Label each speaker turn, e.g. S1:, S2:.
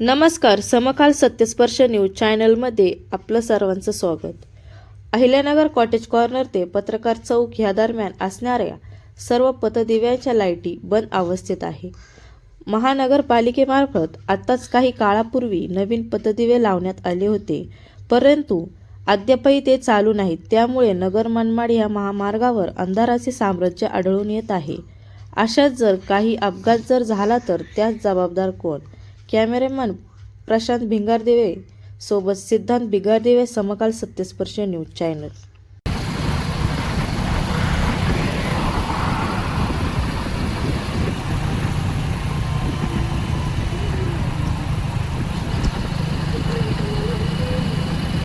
S1: नमस्कार समकाल सत्यस्पर्श न्यूज चॅनलमध्ये आपलं सर्वांचं स्वागत. अहिल्यानगर कॉटेज कॉर्नर ते पत्रकार चौक ह्या दरम्यान असणाऱ्या सर्व पतदिव्यांच्या लाईटी बंद अवस्थेत आहे. महानगरपालिकेमार्फत आत्ताच काही काळापूर्वी नवीन पतदिवे लावण्यात आले होते परंतु अद्यापही ते चालू नाहीत. त्यामुळे नगर मनमाड या महामार्गावर अंधाराचे साम्राज्य आढळून येत आहे. अशाच जर काही अपघात जर झाला तर त्यास जबाबदार कोण? कॅमेरेमन प्रशांत भिंगारदेवे सोबत सिद्धांत भिगारदेवे समकाल सत्यस्पर्श न्यूज चॅनल.